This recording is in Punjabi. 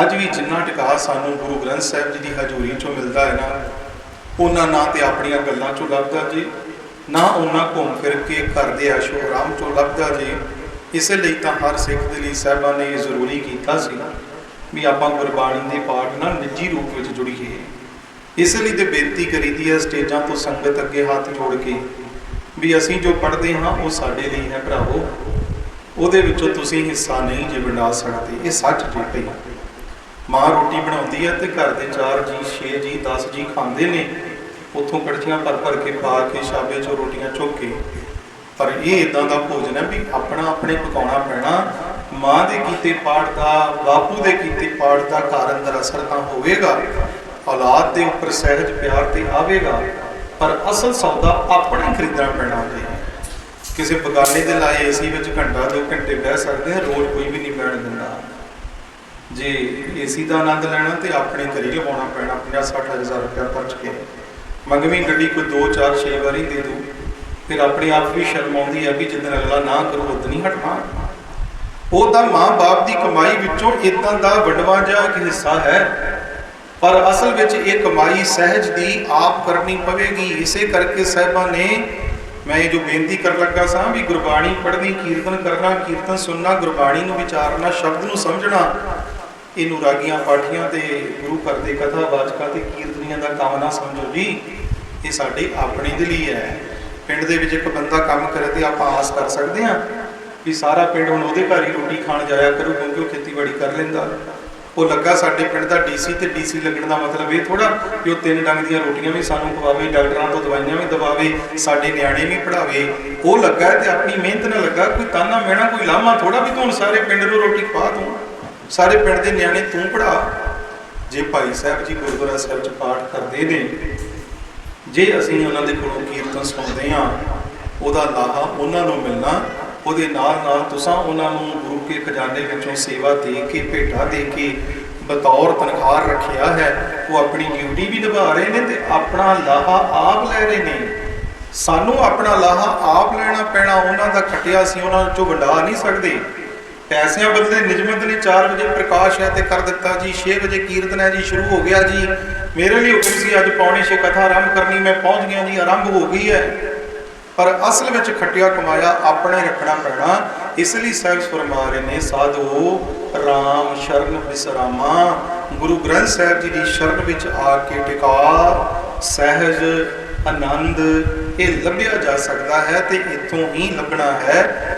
ਅੱਜ ਵੀ ਜਿੰਨਾ ਟਿਕਾ ਸਾਨੂੰ ਗੁਰੂ ਗ੍ਰੰਥ ਸਾਹਿਬ ਜੀ ਦੀ ਹਜ਼ੂਰੀ ਚੋਂ ਮਿਲਦਾ ਹੈ ਨਾ, ਉਹਨਾਂ ਨਾ ਤੇ ਆਪਣੀਆਂ ਗੱਲਾਂ ਚੋਂ ਲੱਭਦਾ ਜੀ, ਨਾ ਉਹਨਾਂ ਘੁੰਮ ਫਿਰ ਕੇ ਘਰ ਦੇ ਆਸ਼ੋ ਆਰਾਮ ਚੋਂ ਲੱਭਦਾ ਜੀ। ਇਸੇ ਲਈ ਤਾਂ ਹਰ ਸਿੱਖ ਦੇ ਲਈ ਸਾਹਿਬਾਂ ਨੇ ਇਹ ਜ਼ਰੂਰੀ ਕੀਤਾ ਸੀ ਵੀ ਆਪਾਂ ਗੁਰਬਾਣੀ ਦੇ ਪਾਠ ਨਾਲ ਨਿੱਜੀ ਰੂਪ ਵਿੱਚ ਜੁੜੀਏ ਇਸ ਲਈ ਤੇ ਬੇਨਤੀ ਕਰੀਦੀ ਹੈ ਸਟੇਜਾਂ ਤੋਂ ਸੰਗਤ ਅੱਗੇ ਹੱਥ ਜੋੜ ਕੇ, ਵੀ ਅਸੀਂ ਜੋ ਪੜ੍ਹਦੇ ਹਾਂ, ਉਹ ਸਾਡੇ ਲਈ ਹੈ ਭਰਾਵੋ। ਉਹਦੇ ਵਿੱਚੋਂ ਤੁਸੀਂ ਹਿੱਸਾ ਨਹੀਂ ਜੇ ਵੰਡਾ ਸਕਦੇ, ਇਹ ਸੱਚ ਜੀ ਭਈ। ਮਾਂ ਰੋਟੀ ਬਣਾਉਂਦੀ ਹੈ ਤੇ ਘਰ ਦੇ 4 ਜੀ 6 ਜੀ 10 ਜੀ ਖਾਂਦੇ ਨੇ। ਉੱਥੋਂ ਕੜਛੀਆਂ ਭਰ ਭਰ ਕੇ ਪਾ ਕੇ ਸ਼ਾਬੇ ਚੋਂ ਰੋਟੀਆਂ ਚੁੱਕ ਕੇ। ਪਰ ਇਹ ਇਦਾਂ ਦਾ ਭੋਜਨ ਹੈ ਵੀ ਆਪਣਾ ਆਪਣੇ ਪਕਾਉਣਾ ਪੈਣਾ। ਮਾਂ ਦੇ ਕੀਤੇ ਪਾਠ ਦਾ, ਬਾਪੂ ਦੇ ਕੀਤੇ ਪਾਠ ਦਾ ਕਾਰਨ ਅੰਦਰ ਅਸਰ ਤਾਂ ਹੋਵੇਗਾ। ਔਲਾਦ ਦੇ ਉੱਪਰ ਸਹਿਜ ਪਿਆਰ ਤੇ ਆਵੇਗਾ। ਪਰ ਅਸਲ ਸੌਦਾ ਆਪਣਾ ਹੀ ਖਰੀਦਣਾ ਪੈਣਾ ਜੀ। ਕਿਸੇ ਬਗਾਨੇ ਦੇ ਲਾਏ ਏਸੀ ਵਿੱਚ ਘੰਟਾ, ਦੋ ਘੰਟੇ ਬਹਿ ਸਕਦੇ ਆ, ਰੋਜ਼ ਕੋਈ ਵੀ ਨਹੀਂ ਬਹਿਣ ਦਿੰਦਾ। ਜੇ ਏਸੀ ਦਾ ਆਨੰਦ ਲੈਣਾ ਤੇ ਆਪਣੇ ਘਰੇ ਲਵਾਉਣਾ ਪੈਣਾ 50 60000 ਰੁਪਇਆ ਖਰਚ ਕੇ। ਮੰਗਵੀਂ ਗੱਡੀ ਕੋਈ 2 4 6 ਵਾਰੀ ਦੇ ਦੂ। ਫਿਰ ਆਪਣੇ ਆਪ ਵੀ ਸ਼ਰਮ ਆਉਂਦੀ ਹੈ ਵੀ ਜਦੋਂ ਅਗਲਾ ਨਾ ਕਰੂ ਉਦ ਨਹੀਂ ਹਟਣਾ ਉਹ ਤਾਂ ਮਾਂ-ਬਾਪ ਦੀ ਕਮਾਈ ਵਿੱਚੋਂ ਇਦਾਂ ਦਾ ਵਡਵਾ ਜਿਹਾ ਇੱਕ ਹਿੱਸਾ ਹੈ। ਪਰ ਅਸਲ ਵਿੱਚ ਇਹ ਕਮਾਈ ਸਹਿਜ ਦੀ ਆਪ ਕਰਨੀ ਪਵੇਗੀ। ਇਸੇ ਕਰਕੇ ਸਾਹਿਬਾਂ ਨੇ, ਮੈਂ ਇਹ ਜੋ ਬੇਨਤੀ ਕਰਨ ਲੱਗਾ ਸਾਂ ਵੀ ਗੁਰਬਾਣੀ ਪੜ੍ਹਨੀ, ਕੀਰਤਨ ਕਰਨਾ, ਕੀਰਤਨ ਸੁਣਨਾ, ਗੁਰਬਾਣੀ ਨੂੰ ਵਿਚਾਰਨਾ, ਸ਼ਬਦ ਨੂੰ ਸਮਝਣਾ ਇਹਨੂੰ ਰਾਗੀਆਂ ਪਾਠੀਆਂ ਤੇ ਗੁਰੂ ਘਰ ਦੇ ਕਥਾ ਵਾਚਕਾਂ ਤੇ ਕੀਰਤਨੀਆਂ ਦਾ ਕੰਮ ਨਾ ਸਮਝੋ ਜੀ, ਇਹ ਸਾਡੇ ਆਪਣੇ ਦੇ ਲਈ ਹੈ। ਪਿੰਡ ਦੇ ਵਿੱਚ ਇੱਕ ਬੰਦਾ ਕੰਮ ਕਰੇ ਤੇ ਆਪਾਂ ਆਸ ਕਰ ਸਕਦੇ ਹਾਂ ਵੀ ਸਾਰਾ ਪਿੰਡ ਹੁਣ ਉਹਦੇ ਘਰ ਹੀ ਰੋਟੀ ਖਾਣ ਜਾਇਆ ਕਰੂ, ਕਿਉਂਕਿ ਉਹ ਖੇਤੀਬਾੜੀ ਕਰ ਲੈਂਦਾ। ਉਹ ਲੱਗਾ ਸਾਡੇ ਪਿੰਡ ਦਾ ਡੀਸੀ ਤੇ ਡੀਸੀ ਲੱਗਣ ਦਾ ਮਤਲਬ ਇਹ ਥੋੜਾ ਕਿ ਉਹ ਤਿੰਨ ਡੰਗ ਦੀਆਂ ਰੋਟੀਆਂ ਵੀ ਸਾਨੂੰ ਖਵਾਵੇ, ਡਾਕਟਰਾਂ ਤੋਂ ਦਵਾਈਆਂ ਵੀ ਦਵਾਵੇ, ਸਾਡੇ ਨਿਆਣੇ ਵੀ ਪੜਾਵੇ ਉਹ ਲੱਗਾ ਤੇ ਆਪਣੀ ਮਿਹਨਤ ਨਾਲ ਲੱਗਾ, ਕੋਈ ਤਾਨਾ ਮੈਣਾ ਕੋਈ ਲਾਮਾ ਥੋੜਾ ਵੀ ਤੂੰ ਹੁਣ ਸਾਰੇ ਪਿੰਡ ਨੂੰ ਰੋਟੀ ਖਵਾ ਤੂੰ। ਸਾਰੇ ਪਿੰਡ ਦੇ ਨਿਆਣੇ ਤੂੰ ਪੜਾ ਜੇ ਭਾਈ ਸਾਹਿਬ ਜੀ ਗੁਰਦੁਆਰਾ ਸਾਹਿਬ ਚ ਪਾਠ ਕਰਦੇ ਨੇ, ਜੇ ਅਸੀਂ ਉਹਨਾਂ ਦੇ ਕੋਲੋਂ ਕੀਰਤਨ ਸੁਣਦੇ ਹਾਂ, ਉਹਦਾ ਲਾਹਾ ਉਹਨਾਂ ਨੂੰ ਮਿਲਣਾ, ਉਹਦੇ ਨਾਲ ਨਾਲ ਤੁਸੀਂ ਉਹਨਾਂ ਨੂੰ ਗੁਰੂ ਕੇ ਖਜ਼ਾਨੇ ਵਿੱਚੋਂ ਸੇਵਾ ਦੇ ਕੇ, ਭੇਟਾ ਦੇ ਕੇ ਬਤੌਰ ਤਨਖਾਹ ਰੱਖਿਆ ਹੈ, ਉਹ ਆਪਣੀ ਡਿਊਟੀ ਵੀ ਨਿਭਾ ਰਹੇ ਨੇ ਤੇ ਆਪਣਾ ਲਾਹਾ ਆਪ ਲੈ ਰਹੇ ਨੇ। ਸਾਨੂੰ ਆਪਣਾ ਲਾਹਾ ਆਪ ਲੈਣਾ ਪੈਣਾ, ਉਹਨਾਂ ਦਾ ਖਟਿਆ ਸੀ ਉਹਨਾਂ ਚੋਂ ਵੰਡਾ ਨਹੀਂ ਸਕਦੇ। ਪੈਸਿਆਂ ਬਦਲੇ ਨਿਯਮਤ ਨੇ 4 ਵਜੇ ਪ੍ਰਕਾਸ਼ ਹੈ ਤੇ ਕਰ ਦਿੱਤਾ ਜੀ 6 ਵਜੇ ਕੀਰਤਨ ਹੈ ਜੀ, ਸ਼ੁਰੂ ਹੋ ਗਿਆ ਜੀ। ਮੇਰੇ ਲਈ ਹੁਕਮ ਸੀ, ਅੱਜ ਪੌਣੇ ਛੇ ਕਥਾ ਆਰੰਭ ਕਰਨੀ, ਮੈਂ ਪਹੁੰਚ ਗਿਆ ਜੀ, ਆਰੰਭ ਹੋ ਗਈ ਹੈ। ਪਰ ਅਸਲ ਵਿੱਚ ਖੱਟਿਆ ਕਮਾਇਆ ਆਪਣੇ ਰੱਖਣਾ ਪੈਣਾ, ਇਸ ਲਈ ਸਾਹਿਬ ਫਰਮਾ ਰਹੇ ਨੇ, ਸਾਧੂ, ਰਾਮ ਸ਼ਰਨ ਵਿਸਰਾਮਾ ਗੁਰੂ ਗ੍ਰੰਥ ਸਾਹਿਬ ਜੀ ਦੀ ਸ਼ਰਨ ਵਿੱਚ ਆ ਕੇ ਟਿਕਾ, ਸਹਿਜ ਆਨੰਦ, ਇਹ ਲੱਭਿਆ ਜਾ ਸਕਦਾ ਹੈ ਤੇ ਇੱਥੋਂ ਹੀ ਲੱਭਣਾ ਹੈ।